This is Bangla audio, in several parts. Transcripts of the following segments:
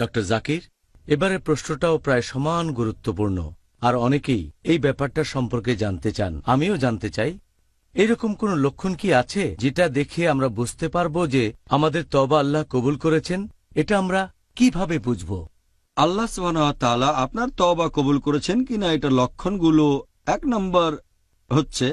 ডক্টর জাকির এবারে প্রশ্নটাও প্রায় সমান গুরুত্বপূর্ণ। আর অনেকেই এই ব্যাপারটা সম্পর্কে জানতে চান, আমিও জানতে চাই। এরকম কোন লক্ষণ কি আছে যেটা দেখে আমরা বুঝতে পারব যে আমাদের তবা আল্লাহ কবুল করেছেন? এটা আমরা কীভাবে বুঝব? আল্লাহ তাআলা আপনার তওবা কবুল করেছেন কিনা? এটা লক্ষণগুলো এক নম্বর হচ্ছে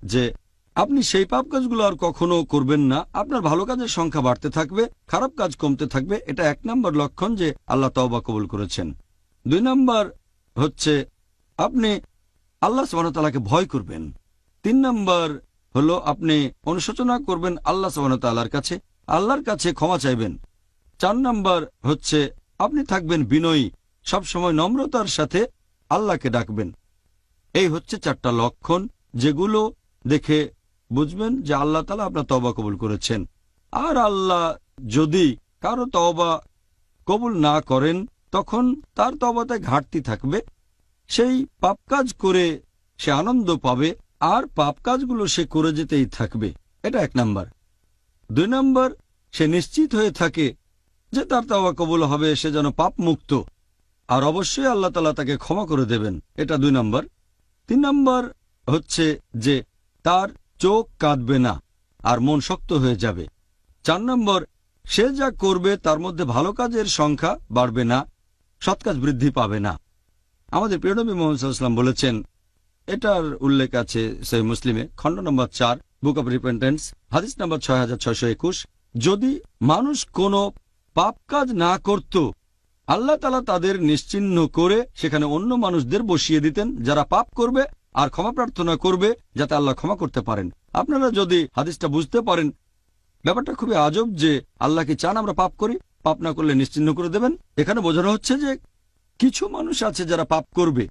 যে আপনি সেই পাপ কাজগুলো আর কখনো করবেন না। আপনার ভালো কাজের সংখ্যা বাড়তে থাকবে, খারাপ কাজ কমতে থাকবে। এটা এক নম্বর লক্ষণ যে আল্লাহ তওবা কবুল করেছেন। দুই নম্বর হচ্ছে আপনি আল্লাহ তাআলাকে ভয় করবেন। তিন নম্বর হলো আপনি অনুশোচনা করবেন আল্লাহ তাআলার কাছে, আল্লাহর কাছে ক্ষমা চাইবেন। চার নম্বর হচ্ছে আপনি থাকবেন বিনয়ী, সবসময় নম্রতার সাথে আল্লাহকে ডাকবেন। এই হচ্ছে চারটা লক্ষণ যেগুলো দেখে বুঝবেন যে আল্লাহ তালা আপনার তবা কবুল করেছেন। আর আল্লাহ যদি কারও তবা কবুল না করেন, তখন তার তবাতে ঘাটতি থাকবে। সেই পাপ কাজ করে সে আনন্দ পাবে, আর পাপ কাজগুলো সে করে যেতেই থাকবে। এটা এক নাম্বার। দুই নাম্বার, সে নিশ্চিত হয়ে থাকে যে তার তাওয়া কবুল হবে, সে যেন পাপ মুক্ত আর অবশ্যই আল্লাহ তালা তাকে ক্ষমা করে দেবেন। এটা দুই নম্বর। তিন নম্বর হচ্ছে যে তার চোখ কাঁদবে না, আর মন শক্ত হয়ে যাবে। চার নম্বর, সে যা করবে তার মধ্যে ভালো কাজের সংখ্যা বাড়বে না, সৎ কাজ বৃদ্ধি পাবে না। আমাদের প্রিয়নবী মোহাম্মদ বলেছেন, এটার উল্লেখ আছে সেই মুসলিমে, খণ্ড নম্বর চার, বুক অব রিপেন্টেন্স, হাদিস নম্বর ছয় হাজার ছয়শো একুশ। যদি মানুষ কোনো পাপ কাজ না করত, আল্লাহ তালা তাদের নিশ্চিহ্ন করে সেখানে অন্য মানুষদের বসিয়ে দিতেন যারা পাপ করবে আর ক্ষমা প্রার্থনা করবে যাতে আল্লাহ ক্ষমা করতে পারেন। আপনারা যদি হাদিসটা বুঝতে পারেন, ব্যাপারটা খুবই আজব যে আল্লাহ কি চান আমরা পাপ করি, পাপ না করলে নিশ্চিহ্ন করে দেবেন। এখানে বোঝানো হচ্ছে যে কিছু মানুষ আছে যারা পাপ করবে,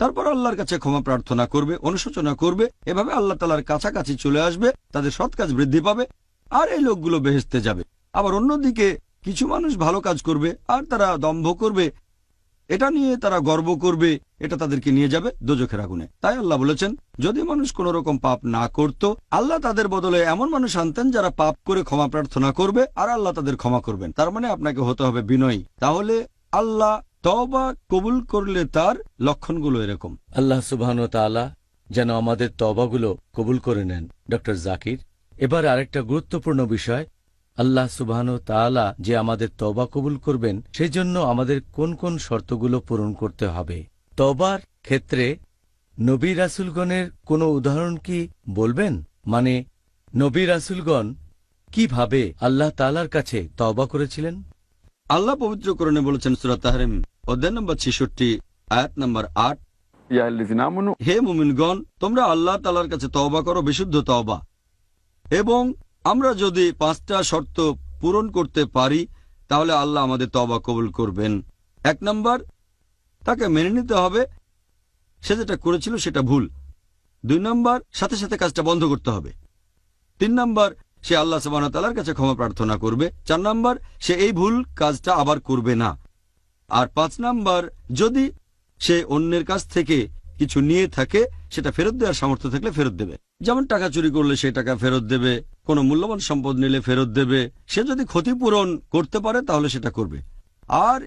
তারপর আল্লাহর কাছে ক্ষমা প্রার্থনা করবে, অনুশোচনা করবে, এভাবে আল্লাহ তালার কাছাকাছি চলে আসবে, তাদের সৎ কাজ বৃদ্ধি পাবে, আর এই লোকগুলো বেহেস্তে যাবে। আবার অন্যদিকে কিছু মানুষ ভালো কাজ করবে, আর তারা দম্ভ করবে এটা নিয়ে তারা গর্ব করবে, এটা তাদেরকে নিয়ে যাবে দোজখের আগুনে। তাই আল্লাহ বলেছেন, যদি মানুষ কোন রকম পাপ না করত, আল্লাহ তাদের বদলে এমন মানুষ আনতেন যারা পাপ করে ক্ষমা প্রার্থনা করবে, আর আল্লাহ তাদের ক্ষমা করবেন। তার মানে আপনাকে হতে হবে বিনয়ী। তাহলে আল্লাহ তবা কবুল করলে তার লক্ষণগুলো এরকম। আল্লাহ সুবহান তাআলা যেন আমাদের তবাগুলো কবুল করে নেন। ডক্টর জাকির, এবার আরেকটা গুরুত্বপূর্ণ বিষয় আল্লাহ সুবাহন তালা যে আমাদের তবা কবুল করবেন সেজন্য আমাদের কোন কোন শর্তগুলো পূরণ করতে হবে। তবার ক্ষেত্রে নবী রাসুলগণের কোনো উদাহরণ কি বলবেন? মানে নবী রাসুলগণ কীভাবে আল্লাহ তালার কাছে তবা করেছিলেন? আল্লাহ পবিত্র করণে বলেছেন সুরা তাহরিম অধ্যায় নম্বর ছেষট্টি আয়াত নম্বর আট। হে মুমিনগণ তোমরা আল্লাহ তালার কাছে তওবা করো বিশুদ্ধ তওবা। এবং আমরা যদি পাঁচটা শর্ত পূরণ করতে পারি, তাহলে আল্লাহ আমাদের তওবা কবুল করবেন। এক নম্বর, তাকে মেনে নিতে হবে, সে যেটা করেছিল সেটা ভুল। দুই নম্বর, সাথে সাথে কাজটা বন্ধ করতে হবে। তিন নম্বর, সে আল্লাহ সবান তালার কাছে ক্ষমা প্রার্থনা করবে। চার নম্বর, সে এই ভুল কাজটা আবার করবে না। আর পাঁচ নম্বর, যদি সে অন্যের কাছ থেকে কিছু নিয়ে থাকে, সেটা ফেরত দেওয়ার সামর্থ্য থাকলে ফেরত দেবে। যেমন টাকা চুরি করলে সেই টাকা ফেরত দেবে, কোনো মূল্যবান সম্পদ নিলে ফেরত দেবে, সে যদি ক্ষতিপূরণ করতে পারে তাহলে সেটা করবে। আর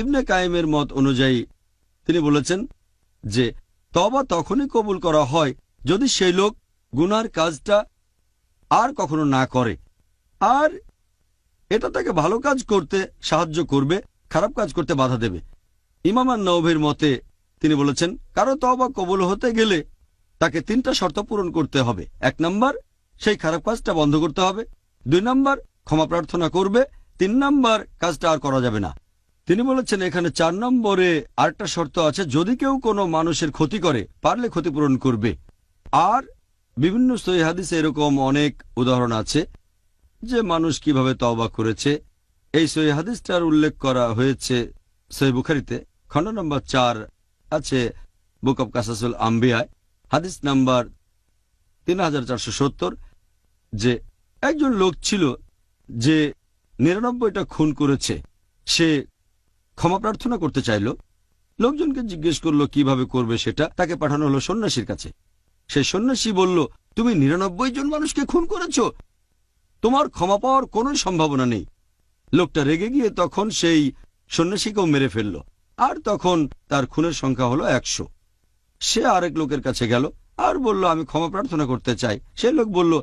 ইবনে কায়েমের মত অনুযায়ী তিনি বলেছেন যে তবা তখনই কবুল করা হয় যদি সেই লোক গুনার কাজটা আর কখনো না করে। আর এটা তাকে ভালো কাজ করতে সাহায্য করবে, খারাপ কাজ করতে বাধা দেবে। ইমামান নৌভের মতে তিনি বলেছেন, কারও তবা কবুল হতে গেলে তাকে তিনটা শর্ত পূরণ করতে হবে। এক নম্বর, সেই খারাপ কাজটা বন্ধ করতে হবে। দুই নম্বর, ক্ষমা প্রার্থনা করবে। তিন নম্বর, কাজটা আর করা যাবে না। তিনি বলেছেন, এখানে চার নম্বরে আরেকটা শর্ত আছে, যদি কেউ কোনো মানুষের ক্ষতি করে, পারলে ক্ষতিপূরণ করবে। আর বিভিন্ন সহি হাদিসে এরকম অনেক উদাহরণ আছে, যে মানুষ কীভাবে তওবা করেছে। এই সহি হাদিসটার উল্লেখ করা হয়েছে সহি বুখারিতে। খণ্ড নম্বর চার আছে, বুক অব কাসাসুল আম্বিয়ায় হাদিস নাম্বার তিন হাজার চারশো সত্তর, যে একজন লোক ছিল যে নিরানব্বইটা খুন করেছে, সে ক্ষমা প্রার্থনা করতে চাইল। লোকজনকে জিজ্ঞেস করল, কীভাবে করবে সেটা? তাকে পাঠানো হলো সন্ন্যাসীর কাছে। সে সন্ন্যাসী বলল, তুমি নিরানব্বই জন মানুষকে খুন করেছ। তোমার ক্ষমা পাওয়ার কোনো সম্ভাবনা নেই। লোকটা রেগে গিয়ে তখন সেই সন্ন্যাসীকেও মেরে ফেলল। আর তখন তার খুনের সংখ্যা হলো একশো। সে আরেক লোকের কাছে গেল আর বলল, আমি ক্ষমা প্রার্থনা করতে চাই। সে লোক বলল,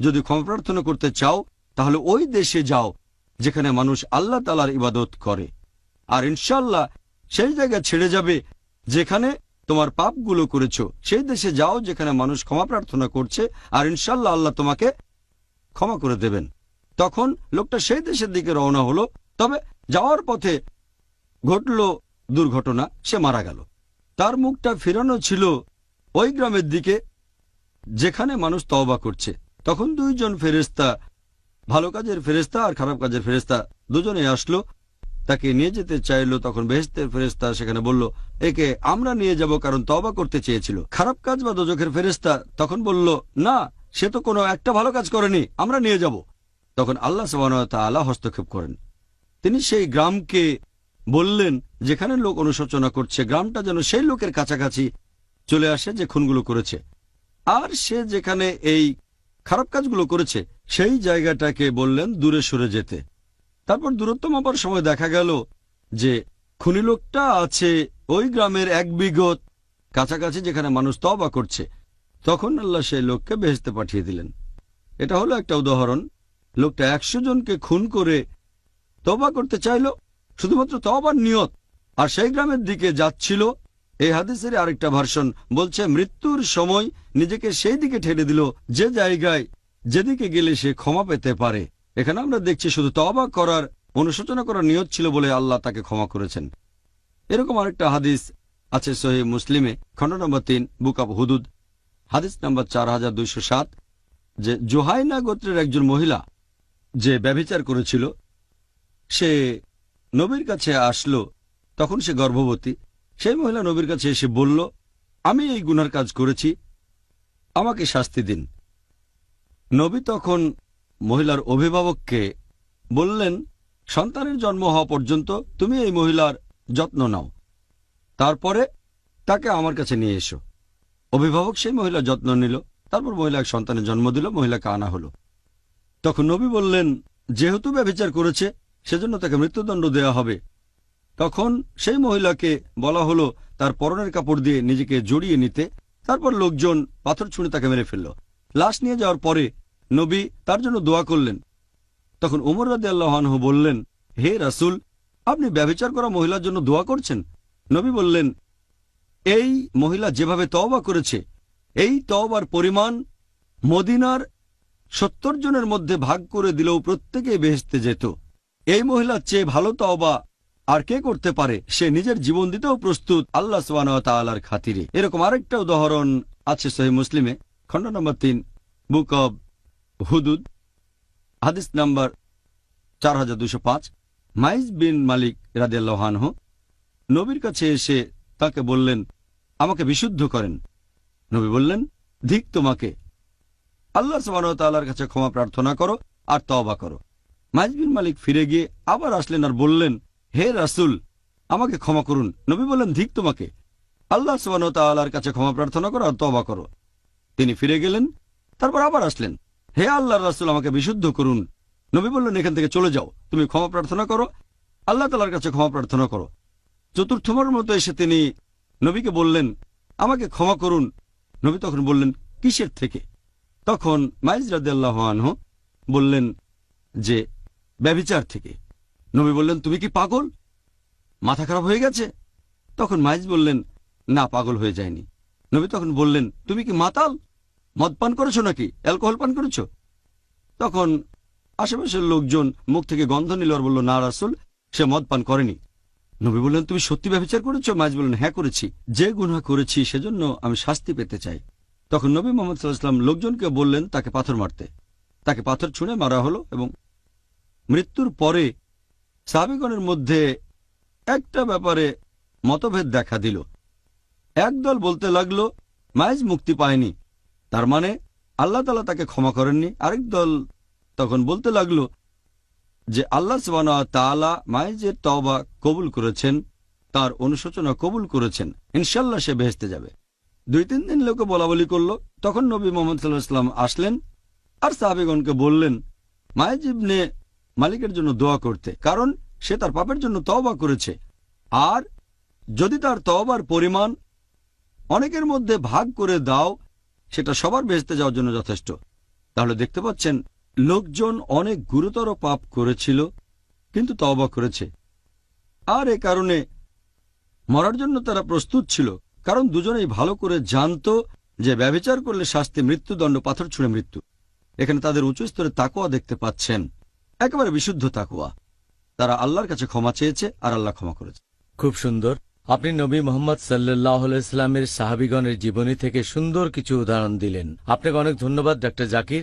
যদি ক্ষমা প্রার্থনা করতে চাও, তাহলে ওই দেশে যাও যেখানে মানুষ আল্লাহ তালার ইবাদত করে। আর ইনশাল্লাহ সেই জায়গা ছেড়ে যাবে যেখানে তোমার পাপগুলো করেছ। সেই দেশে যাও যেখানে মানুষ ক্ষমা প্রার্থনা করছে আর ইনশাল্লাহ আল্লাহ তোমাকে ক্ষমা করে দেবেন। তখন লোকটা সেই দেশের দিকে রওনা হলো। তবে যাওয়ার পথে ঘটল দুর্ঘটনা, সে মারা গেল। তার মুখটা ফেরানো ছিল ওই গ্রামের দিকে, যেখানে মানুষ তওবা করছে। তখন দুইজন ফেরেস্তা ভালো কাজের ফেরেস্তা আর খারাপ কাজের ফেরেস্তা দুজনে আসলো। তাকে নিয়ে যেতে চাইলো তখন বেহেস্তের ফেরেস্তা সেখানে বলল, একে আমরা নিয়ে যাব কারণ তওবা করতে চেয়েছিল। খারাপ কাজ বা দোজখের ফেরেস্তা তখন বলল, না, সে তো কোনো একটা ভালো কাজ করেনি, আমরা নিয়ে যাব। তখন আল্লাহ আল্লাহ হস্তক্ষেপ করেন। তিনি সেই গ্রামকে বললেন, যেখানে লোক অনুশোচনা করছে, গ্রামটা যেন সেই লোকের কাছাকাছি চলে আসে যে খুনগুলো করেছে। আর সে যেখানে এই খারাপ কাজগুলো করেছে, সেই জায়গাটাকে বললেন দূরে সরে যেতে। তারপর দূরত্ব মাপার সময় দেখা গেল যে খুনি লোকটা আছে ওই গ্রামের এক বিগত কাছাকাছি যেখানে মানুষ তবা করছে। তখন আল্লাহ সেই লোককে বেহেস্তে পাঠিয়ে দিলেন। এটা হলো একটা উদাহরণ। লোকটা একশো জনকে খুন করে তবা করতে চাইল শুধুমাত্র তবার নিয়ত। আর সেই গ্রামের দিকে যাচ্ছিল, এই হাদিসের আরেকটা ভার্সন। বলছে, মৃত্যুর সময় নিজেকে সেই দিকে ঠেলে দিল, যে জায়গায় যেদিকে গেলে সে ক্ষমা পেতে পারে। এখানে আমরা দেখছি শুধু তবা করার, অনুশোচনা করার নিয়ত ছিল বলে আল্লাহ তাকে ক্ষমা করেছেন। এরকম আরেকটা হাদিস আছে সহি মুসলিমে, খণ্ড নম্বর তিন, বুক অব হুদুদ। হাদিস নম্বর চার হাজার দুইশো সাত, যে জোহাইনা গোত্রের একজন মহিলা যে ব্যভিচার করেছিল, সে নবীর কাছে আসলো, তখন সে গর্ভবতী। সেই মহিলা নবীর কাছে এসে বলল, আমি এই গুনার কাজ করেছি, আমাকে শাস্তি দিন। নবী তখন মহিলার অভিভাবককে বললেন, সন্তানের জন্ম হওয়া পর্যন্ত তুমি এই মহিলার যত্ন নাও। তারপরে তাকে আমার কাছে নিয়ে এসো। অভিভাবক সেই মহিলার যত্ন নিল, তারপর মহিলা এক সন্তানের জন্ম দিল, মহিলাকে আনা হলো। তখন নবী বললেন, যেহেতু ব্যবচার করেছে সেজন্য তাকে মৃত্যুদণ্ড দেয়া হবে। তখন সেই মহিলাকে বলা হলো তার পরনের কাপড় দিয়ে নিজেকে জড়িয়ে নিতে। তারপর লোকজন পাথর ছুঁড়ে তাকে মেরে ফেলল। লাশ নিয়ে যাওয়ার পরে নবী তার জন্য দোয়া করলেন। তখন উমর রাদে আল্লাহানহ বললেন, হে রাসুল, আপনি ব্যবচার করা মহিলার জন্য দোয়া করছেন? নবী বললেন, এই মহিলা যেভাবে তওবা করেছে, এই তওবার পরিমাণ মদিনার সত্তর জনের মধ্যে ভাগ করে দিলেও প্রত্যেকে বেহেস্তে যেত। এই মহিলার চেয়ে ভালো তওবা আর কে করতে পারে? সে নিজের জীবন দিতেও প্রস্তুত আল্লাহ সোয়ানার খাতিরে। এরকম আরেকটা উদাহরণ আছে সহি মুসলিমে, খণ্ড নম্বর তিন, বুক অব হুদুদ, হাদিস নাম্বার চার হাজার দুশো পাঁচ। মাইজ বিন মালিক রাদিয়াল্লাহানহ নবীর কাছে এসে তাকে বললেন, আমাকে বিশুদ্ধ করেন। নবী বললেন, ধিক তোমাকে। আল্লাহ সুবাহতাল্লাহর কাছে ক্ষমা প্রার্থনা করো আর তওবা করো। মাইজ বিন মালিক ফিরে গিয়ে আবার আসলেন আর বললেন, হে রাসুল, আমাকে ক্ষমা করুন। নবী বললেন ধিক তোমাকে। আল্লাহ সুবাহতাল্লাহর কাছে ক্ষমা প্রার্থনা করো আর তওবা করো। তিনি ফিরে গেলেন, তারপর আবার আসলেন। হে আল্লাহ রাসুল, আমাকে বিশুদ্ধ করুন। নবী বললেন, এখান থেকে চলে যাও। তুমি ক্ষমা প্রার্থনা করো। আল্লাহ তালার কাছে ক্ষমা প্রার্থনা করো। চতুর্থবার মতো এসে তিনি নবীকে বললেন, আমাকে ক্ষমা করুন। নবী তখন বললেন, কিসের থেকে? তখন মাইজ আনহু বললেন যে ব্যভিচার থেকে। নবী বললেন, তুমি কি পাগল? মাথা খারাপ হয়ে গেছে? তখন মাইজ বললেন, না, পাগল হয়ে যায়নি। নবী তখন বললেন, তুমি কি মাতাল? মদ পান করেছ নাকি? অ্যালকোহল পান করেছ? তখন আশেপাশের লোকজন মুখ থেকে গন্ধ নিল আর বলল, না রাসুল, সে মদ পান করেনি। নবী বললেন, তুমি সত্যি ব্যবচার করেছ? মাইজ বললেন হ্যাঁ করেছি। যে গুনাহ করেছি, সেজন্য আমি শাস্তি পেতে চাই। তখন নবী মোহাম্মদ সাল্লাহাম লোকজনকে বললেন, তাকে পাথর মারতে। তাকে পাথর ছুঁড়ে মারা হলো এবং মৃত্যুর পরে সাহাবিগণের মধ্যে একটা ব্যাপারে মতভেদ দেখা দিল। একদল বলতে লাগল মায়েজ মুক্তি পায়নি। তার মানে আল্লাহ তালা তাকে ক্ষমা করেননি। আরেক দল তখন বলতে লাগল যে, আল্লাহ সবানা তালা মাইজের তওবা কবুল করেছেন, তার অনুশোচনা কবুল করেছেন। ইনশাল্লাহ সে বেহেস্তে যাবে। দুই তিন দিন লোকে বলা বলি করল। তখন নবী মোহাম্মদ সাল্লাহ আসলেন আর সাহাবেগণকে বললেন মায়েজ ইবনে মালিকের জন্য দোয়া করতে, কারণ সে তার পাপের জন্য তওবা করেছে। আর যদি তার তওবার পরিমাণ অনেকের মধ্যে ভাগ করে দাও, সেটা সবার বেহেস্তে যাওয়ার জন্য যথেষ্ট। তাহলে দেখতে পাচ্ছেন, লোকজন অনেক গুরুতর পাপ করেছিল, কিন্তু তওবা করেছে। আর এ কারণে মরার জন্য তারা প্রস্তুত ছিল, কারণ দুজনেই ভালো করে জানত যে ব্যভিচার করলে শাস্তি, মৃত্যুদণ্ড, পাথর ছুঁড়ে মৃত্যু। এখানে তাদের উঁচু স্তরে তাকুয়া দেখতে পাচ্ছেন। একেবারে বিশুদ্ধ তাকুয়া তারা আল্লাহর কাছে ক্ষমা চেয়েছে আর আল্লাহ ক্ষমা করেছে। খুব সুন্দর। আপনি নবী মোহাম্মদ সাল্লাহ ইসলামের সাহাবিগণের জীবনী থেকে সুন্দর কিছু উদাহরণ দিলেন। আপনাকে অনেক ধন্যবাদ, ডাক্তার জাকির।